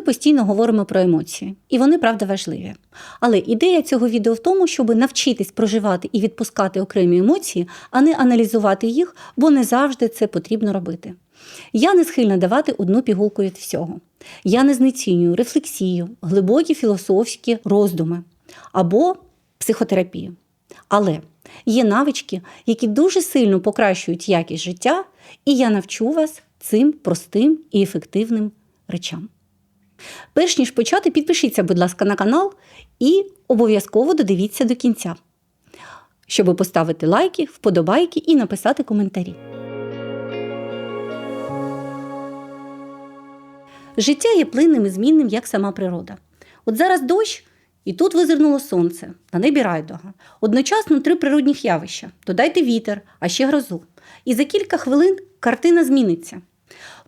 ми постійно говоримо про емоції, і вони правда важливі. Але ідея цього відео в тому, щоб навчитись проживати і відпускати окремі емоції, а не аналізувати їх, бо не завжди це потрібно робити. Я не схильна давати одну пігулку від всього. Я не знецінюю рефлексію, глибокі філософські роздуми або психотерапію. Але є навички, які дуже сильно покращують якість життя, і я навчу вас цим простим і ефективним речам. Перш ніж почати, підпишіться, будь ласка, на канал і обов'язково додивіться до кінця, щоб поставити лайки, вподобайки і написати коментарі. Життя є плинним і змінним, як сама природа. От зараз дощ, і тут визирнуло сонце, на небі райдуга. Одночасно три природних явища. Додайте вітер, а ще грозу. І за кілька хвилин картина зміниться.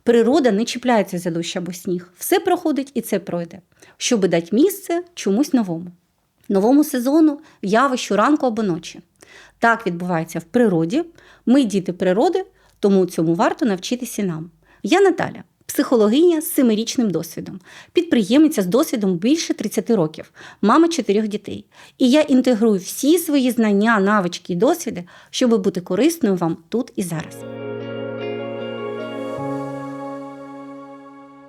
Природа не чіпляється за дощ або сніг. Все проходить і це пройде, щоби дати місце чомусь новому. Новому сезону, явищу ранку або ночі. Так відбувається в природі. Ми діти природи, тому цьому варто навчитися нам. Я Наталя, психологиня з семирічним досвідом, підприємиця з досвідом більше 30 років, мама чотирьох дітей. І я інтегрую всі свої знання, навички і досвіди, щоб бути корисною вам тут і зараз.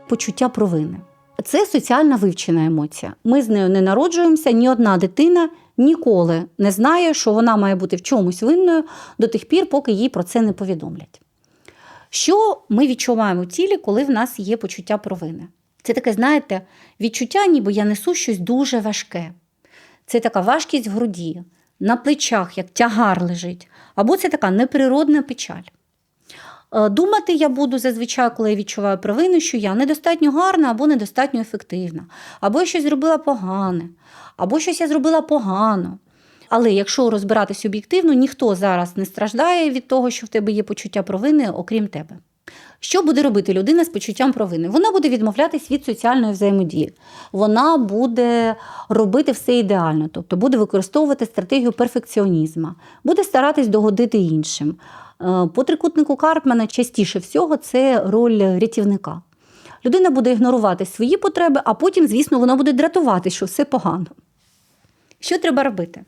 Почуття провини. Це соціально вивчена емоція. Ми з нею не народжуємося, ні одна дитина ніколи не знає, що вона має бути в чомусь винною до тих пір, поки їй про це не повідомлять. Що ми відчуваємо в тілі, коли в нас є почуття провини? Це таке, знаєте, відчуття, ніби я несу щось дуже важке. Це така важкість в груді, на плечах, як тягар лежить, або це така неприродна печаль. Е, Думати я буду зазвичай, коли я відчуваю провину, що я недостатньо гарна або недостатньо ефективна, або я щось зробила погане, або щось я зробила погано. Але якщо розбиратись об'єктивно, ніхто зараз не страждає від того, що в тебе є почуття провини, окрім тебе. Що буде робити людина з почуттям провини? Вона буде відмовлятись від соціальної взаємодії. Вона буде робити все ідеально, тобто буде використовувати стратегію перфекціонізму, буде старатись догодити іншим. Е, По трикутнику Карпмана частіше всього це роль рятівника. Людина буде ігнорувати свої потреби, а потім, звісно, вона буде дратувати, що все погано. Що треба робити?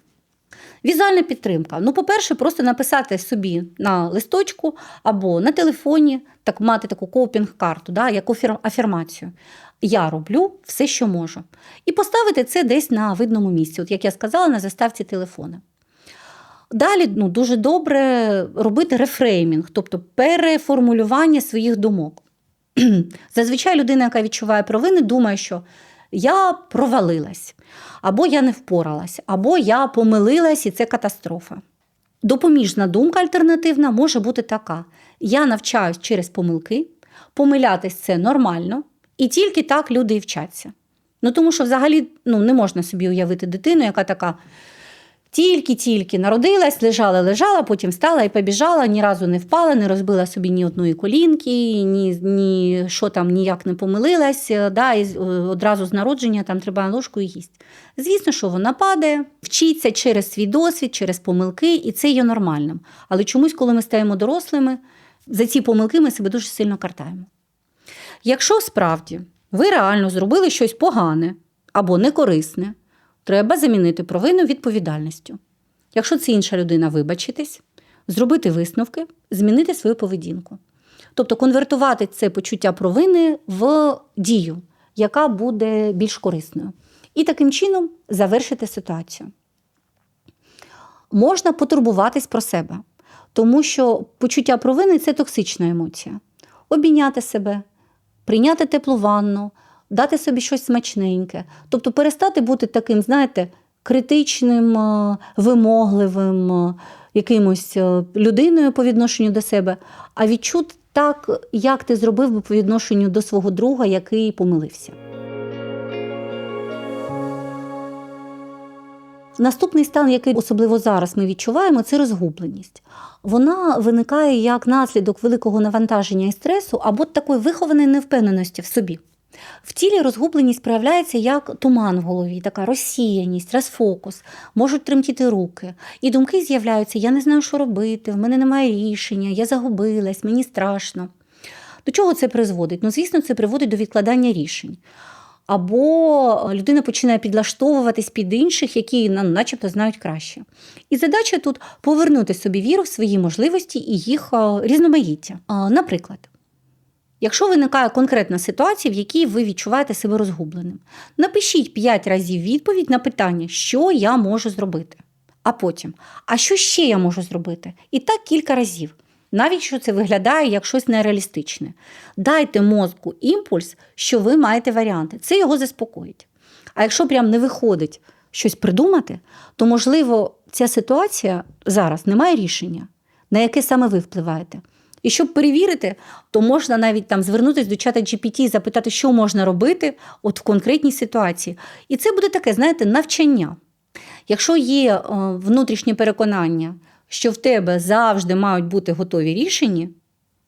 Візуальна підтримка. Ну, по-перше, просто написати собі на листочку або на телефоні, так мати таку копінг-карту, да, як афір- афірмацію. Я роблю все, що можу. І поставити це десь на видному місці, от як я сказала, на заставці телефона. Далі ну, дуже добре робити рефреймінг, тобто переформулювання своїх думок. Зазвичай людина, яка відчуває провини, думає, що я провалилась, або я не впоралась, або я помилилась, і це катастрофа. Допоміжна думка альтернативна може бути така: я навчаюсь через помилки, помилятись це нормально, і тільки так люди і вчаться. Ну тому що взагалі ну, не можна собі уявити дитину, яка така тільки-тільки народилась, лежала, лежала, потім встала і побіжала, ні разу не впала, не розбила собі ні одної колінки, ні, ні що там ніяк не помилилась, да, і одразу з народження там треба ложку і їсть. Звісно, що вона падає, вчиться через свій досвід, через помилки, і це є нормальним. Але чомусь, коли ми стаємо дорослими, за ці помилки ми себе дуже сильно картаємо. Якщо справді ви реально зробили щось погане або некорисне, треба замінити провину відповідальністю. Якщо це інша людина, вибачитись, зробити висновки, змінити свою поведінку. Тобто конвертувати це почуття провини в дію, яка буде більш корисною. І таким чином завершити ситуацію. Можна потурбуватись про себе, тому що почуття провини це токсична емоція. Обійняти себе, прийняти теплу ванну, дати собі щось смачненьке. Тобто перестати бути таким, знаєте, критичним, е, вимогливим, е, якимось е, людиною по відношенню до себе, а відчути так, як ти зробив би по відношенню до свого друга, який помилився. Наступний стан, який особливо зараз ми відчуваємо, це розгубленість. Вона виникає як наслідок великого навантаження і стресу або такої вихованої невпевненості в собі. В тілі розгубленість проявляється як туман в голові, така розсіяність, розфокус, можуть тремтіти руки. І думки з'являються: я не знаю, що робити, в мене немає рішення, я загубилась, мені страшно. До чого це призводить? Ну, звісно, це приводить до відкладання рішень. або людина починає підлаштовуватись під інших, які ну, начебто знають краще. І задача тут повернути собі віру в свої можливості і їх е, різноманіття. Наприклад, якщо виникає конкретна ситуація, в якій ви відчуваєте себе розгубленим, напишіть 5 разів відповідь на питання, що я можу зробити. А потім, а що ще я можу зробити? І так кілька разів. Навіть якщо це виглядає як щось нереалістичне. Дайте мозку імпульс, що ви маєте варіанти. Це його заспокоїть. А якщо прям не виходить щось придумати, то, можливо, ця ситуація зараз не має рішення, на яке саме ви впливаєте. І щоб перевірити, то можна навіть там звернутися до чата GPT і запитати, що можна робити от в конкретній ситуації. І це буде таке, знаєте, навчання. Якщо є е, внутрішнє переконання, що в тебе завжди мають бути готові рішення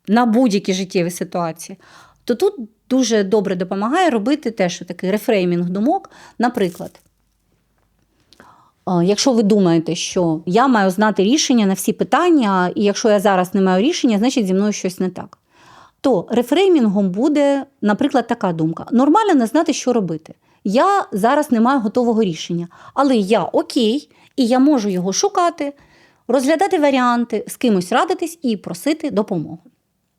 на будь-які життєві ситуації, то тут дуже добре допомагає робити теж такий рефреймінг думок. Наприклад, якщо ви думаєте, що я маю знати рішення на всі питання, і якщо я зараз не маю рішення, значить зі мною щось не так. То рефреймінгом буде, наприклад, така думка: нормально не знати, що робити. Я зараз не маю готового рішення, але я окей, і я можу його шукати, розглядати варіанти, з кимось радитись і просити допомогу.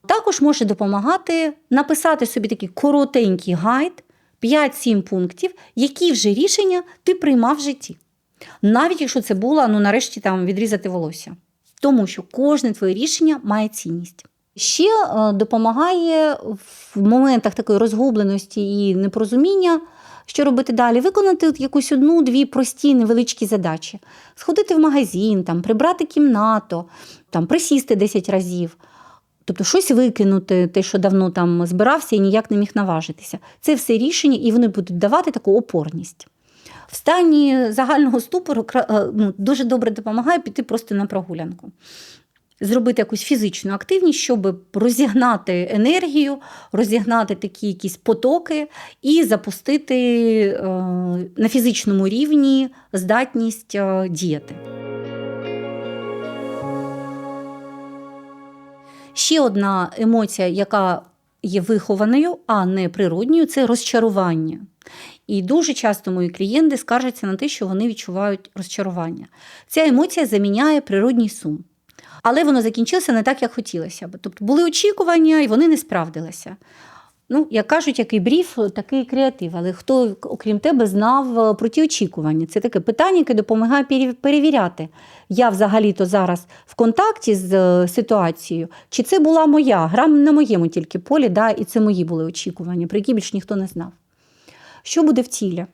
Також може допомагати написати собі такий коротенький гайд, 5-7 пунктів, які вже рішення ти приймав в житті. Навіть якщо це було, ну нарешті там відрізати волосся. Тому що кожне твоє рішення має цінність. Ще е, допомагає в моментах такої розгубленості і непорозуміння, що робити далі, виконати якусь одну-дві прості невеличкі задачі: сходити в магазин, там, прибрати кімнату, там, присісти 10 разів. Тобто щось викинути, те, що давно там збирався і ніяк не міг наважитися. Це все рішення, і вони будуть давати таку опорність. В стані загального ступору е, ну, дуже добре допомагає піти просто на прогулянку. Зробити якусь фізичну активність, щоб розігнати енергію, розігнати такі якісь потоки і запустити е, на фізичному рівні здатність е, діяти. Ще одна емоція, яка є вихованою, а не природньою, це розчарування. І дуже часто мої клієнти скаржаться на те, що вони відчувають розчарування. Ця емоція заміняє природній сум. Але воно закінчилося не так, як хотілося б. Тобто були очікування, і вони не справдилися. Ну, як кажуть, який бріф, такий креатив. Але хто, окрім тебе, знав е, про ті очікування? Це таке питання, яке допомагає перевіряти. Я взагалі-то зараз в контакті з е, ситуацією, чи це була моя, гра на моєму тільки полі, да, і це мої були очікування, про які більш ніхто не знав. Що буде в тілі?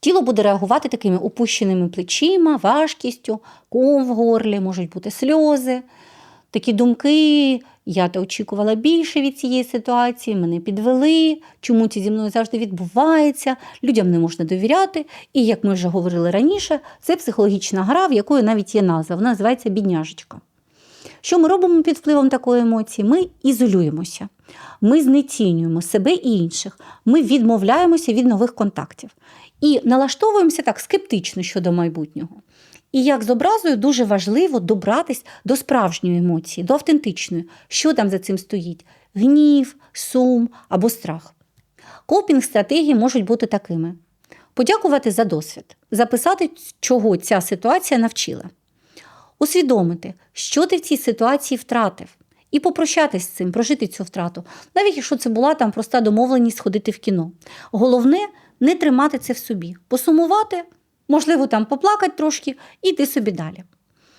Тіло буде реагувати такими опущеними плечима, важкістю, ком в горлі, можуть бути сльози. Такі думки, я то очікувала більше від цієї ситуації, мене підвели, чому це зі мною завжди відбувається, людям не можна довіряти. І, як ми вже говорили раніше, це психологічна гра, в якої навіть є назва, вона називається бідняжечка. Що ми робимо під впливом такої емоції? Ми ізолюємося, ми знецінюємо себе і інших, ми відмовляємося від нових контактів. І налаштовуємося так скептично щодо майбутнього. І як з образою дуже важливо добратись до справжньої емоції, до автентичної, що там за цим стоїть: гнів, сум або страх. Копінг стратегії можуть бути такими: подякувати за досвід, записати, чого ця ситуація навчила, усвідомити, що ти в цій ситуації втратив, і попрощатись з цим, прожити цю втрату, навіть якщо це була там проста домовленість сходити в кіно. Головне не тримати це в собі, посумувати, можливо, там поплакати трошки і йти собі далі.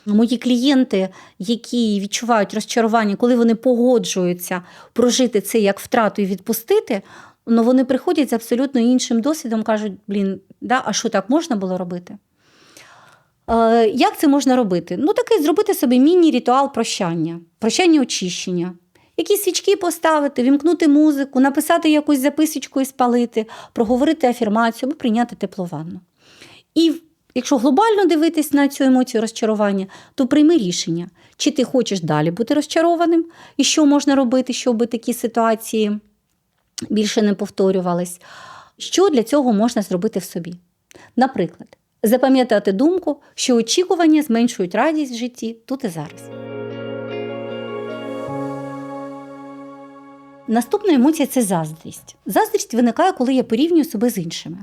Мої клієнти, які відчувають розчарування, коли вони погоджуються прожити це як втрату і відпустити, ну вони приходять з абсолютно іншим досвідом, кажуть: блін, да, а що так можна було робити? Е, Як це можна робити? Ну, такий зробити собі міні-ритуал прощання, прощання очищення. Якісь свічки поставити, вімкнути музику, написати якусь записочку і спалити, проговорити афірмацію або прийняти теплу ванну. І якщо глобально дивитись на цю емоцію розчарування, то прийми рішення, чи ти хочеш далі бути розчарованим, і що можна робити, щоб такі ситуації більше не повторювались. Що для цього можна зробити в собі? Наприклад, запам'ятати думку, що очікування зменшують радість в житті тут і зараз. Наступна емоція це заздрість. Заздрість виникає, коли я порівнюю себе з іншими.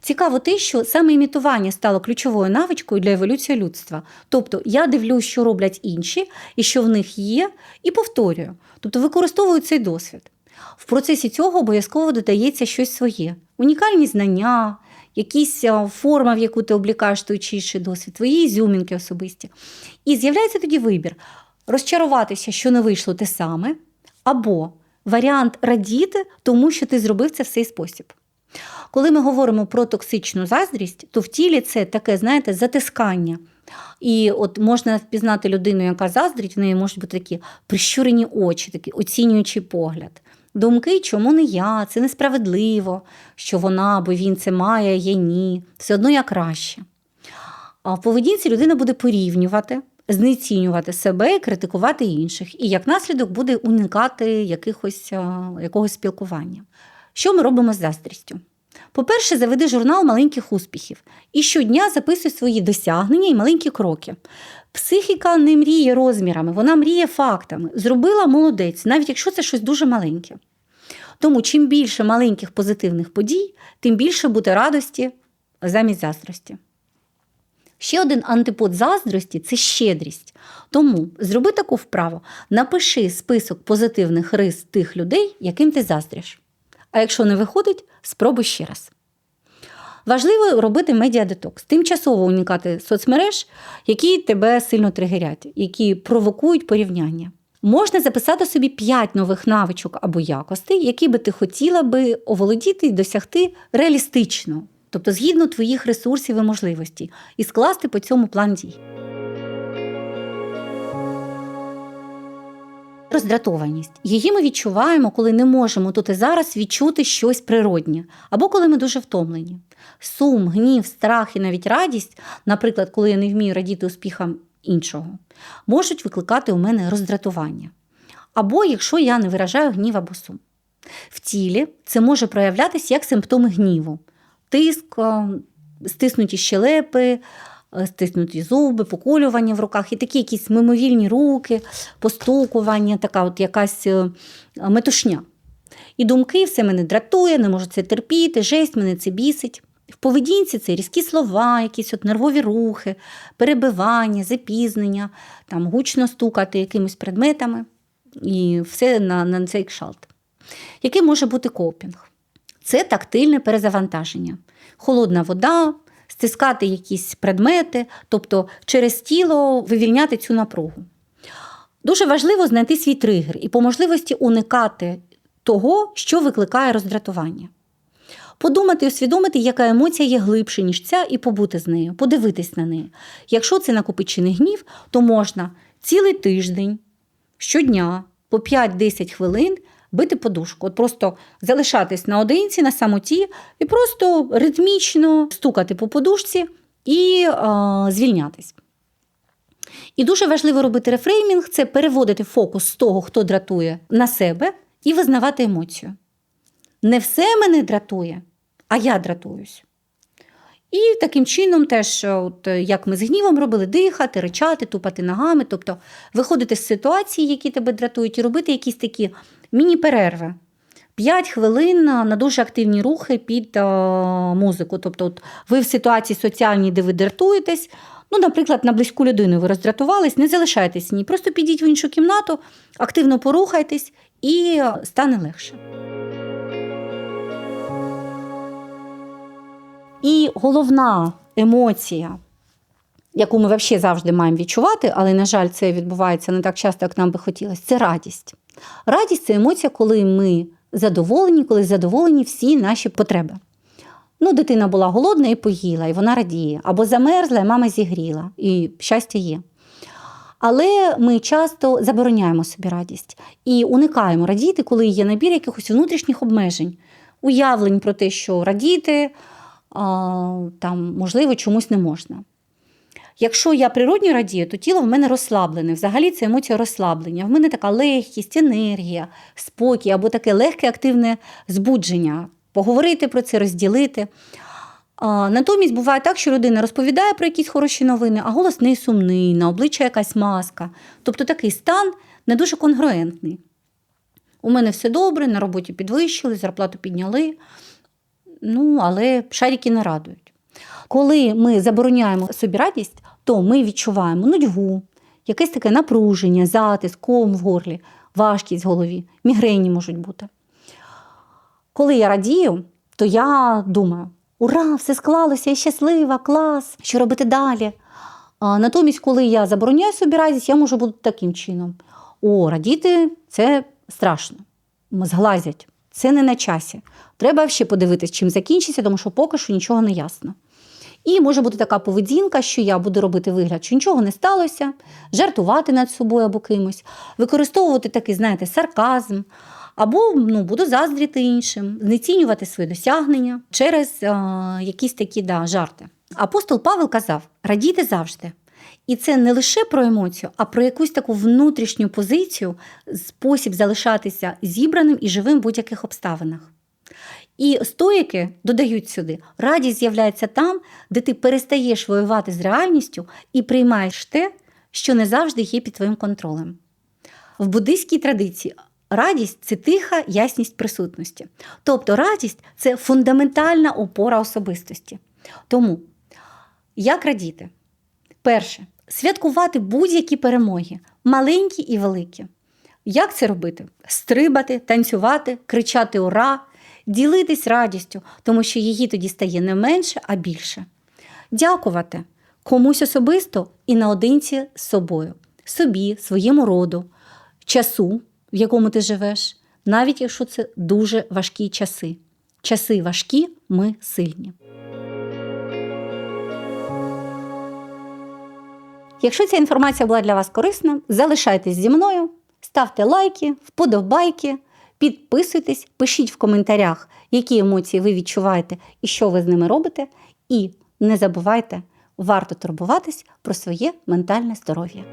Цікаво те, що саме імітування стало ключовою навичкою для еволюції людства. Тобто я дивлюсь, що роблять інші, і що в них є, і повторюю. Тобто використовую цей досвід. В процесі цього обов'язково додається щось своє: унікальні знання, якісь форма, в яку ти облікаєш той чи інший досвід, твої ізюмінки особисті. І з'являється тоді вибір розчаруватися, що не вийшло те саме, або варіант радіти, тому що ти зробив це в цей спосіб. Коли ми говоримо про токсичну заздрість, то в тілі це таке, знаєте, затискання. І от можна впізнати людину, яка заздрить, в неї можуть бути такі прищурені очі, такий оцінюючий погляд. Думки, чому не я, це несправедливо, що вона або він це має, я ні. Все одно я краще. А в поведінці людина буде порівнювати, знецінювати себе і критикувати інших. І як наслідок буде уникати якихось, якогось спілкування. Що ми робимо з заздрістю? По-перше, заведи журнал маленьких успіхів і щодня записуй свої досягнення і маленькі кроки. Психіка не мріє розмірами, вона мріє фактами. Зробила молодець, навіть якщо це щось дуже маленьке. Тому чим більше маленьких позитивних подій, тим більше буде радості замість заздрості. Ще один антипод заздрості це щедрість. Тому зроби таку вправу, напиши список позитивних рис тих людей, яким ти заздриш. А якщо не виходить, спробуй ще раз. Важливо робити медіадетокс, тимчасово уникати соцмереж, які тебе сильно тригерять, які провокують порівняння. Можна записати собі 5 нових навичок або якостей, які би ти хотіла би оволодіти і досягти реалістично, тобто згідно твоїх ресурсів і можливостей, і скласти по цьому план дій. Роздратованість. Її ми відчуваємо, коли не можемо тут і зараз відчути щось природнє, або коли ми дуже втомлені. Сум, гнів, страх і навіть радість, наприклад, коли я не вмію радіти успіхам іншого, можуть викликати у мене роздратування. Або якщо я не виражаю гнів або сум. В тілі це може проявлятися як симптоми гніву: тиск, е, стиснуті щелепи, стиснуті зуби, поколювання в руках і такі якісь мимовільні руки, постукування, така от якась е, метушня. І думки все мене дратує, не можу це терпіти, жесть мене це бісить. В поведінці це різкі слова, якісь от нервові рухи, перебивання, запізнення, там гучно стукати якимись предметами і все на, на цей кшалт. Який може бути копінг? Це тактильне перезавантаження. Холодна вода, стискати якісь предмети, тобто через тіло вивільняти цю напругу. Дуже важливо знайти свій тригер і по можливості уникати того, що викликає роздратування. Подумати і усвідомити, яка емоція є глибше, ніж ця, і побути з нею, подивитись на неї. Якщо це накопичений гнів, то можна цілий тиждень, щодня, по 5-10 хвилин бити подушку. От просто залишатись наодинці, на самоті, і просто ритмічно стукати по подушці і е, звільнятись. І дуже важливо робити рефреймінг це переводити фокус з того, хто дратує, на себе і визнавати емоцію. Не все мене дратує, а я дратуюсь. І таким чином, теж, от, як ми з гнівом робили, дихати, ричати, тупати ногами, тобто виходити з ситуації, які тебе дратують, і робити якісь такі міні-перерви. 5 хвилин на дуже активні рухи під музику. Тобто, от, ви в ситуації соціальній, де ви дратуєтесь, ну, наприклад, на близьку людину ви роздратувались, не залишайтесь в ній, просто підіть в іншу кімнату, активно порухайтесь і стане легше. І головна емоція, яку ми взагалі завжди маємо відчувати, але, на жаль, це відбувається не так часто, як нам би хотілося, це радість. Радість це емоція, коли ми задоволені, коли задоволені всі наші потреби. Ну, дитина була голодна і поїла, і вона радіє, або замерзла, і мама зігріла, і щастя є. Але ми часто забороняємо собі радість і уникаємо радіти, коли є набір якихось внутрішніх обмежень, уявлень про те, що радіти там, можливо, чомусь не можна. Якщо я природньо радію, то тіло в мене розслаблене. Взагалі це емоція розслаблення. В мене така легкість, енергія, спокій або таке легке активне збудження. Поговорити про це, розділити. Натомість буває так, що людина розповідає про якісь хороші новини, а голос не сумний, на обличчя якась маска. Тобто такий стан не дуже конгруентний. У мене все добре, на роботі підвищили, зарплату підняли. Ну, але шарики не радують. Коли ми забороняємо собі радість, то ми відчуваємо нудьгу, якесь таке напруження, затиск, ком в горлі, важкість в голові, мігрені можуть бути. Коли я радію, то я думаю: ура, все склалося, я щаслива, клас, що робити далі? А натомість, коли я забороняю собі радість, я можу бути таким чином: о, радіти це страшно, зглазять, це не на часі. Треба ще подивитись, чим закінчиться, тому що поки що нічого не ясно. І може бути така поведінка, що я буду робити вигляд, що нічого не сталося, жартувати над собою або кимось, використовувати такий, знаєте, сарказм, або ну, буду заздріти іншим, знецінювати свої досягнення через е, якісь такі да, жарти. Апостол Павел казав: радійте завжди. І це не лише про емоцію, а про якусь таку внутрішню позицію, спосіб залишатися зібраним і живим в будь-яких обставинах. І стоїки додають сюди: радість з'являється там, де ти перестаєш воювати з реальністю і приймаєш те, що не завжди є під твоїм контролем. В буддийській традиції радість це тиха ясність присутності. Тобто радість це фундаментальна опора особистості. Тому як радіти? Перше, святкувати будь-які перемоги, маленькі і великі. Як це робити? Стрибати, танцювати, кричати ура, ділитись радістю, тому що її тоді стає не менше, а більше. Дякувати комусь особисто і наодинці з собою, собі, своєму роду, часу, в якому ти живеш, навіть якщо це дуже важкі часи. Часи важкі, ми сильні. Якщо ця інформація була для вас корисна, залишайтесь зі мною, ставте лайки, вподобайки, підписуйтесь, пишіть в коментарях, які емоції ви відчуваєте і що ви з ними робите. І не забувайте, варто турбуватись про своє ментальне здоров'я.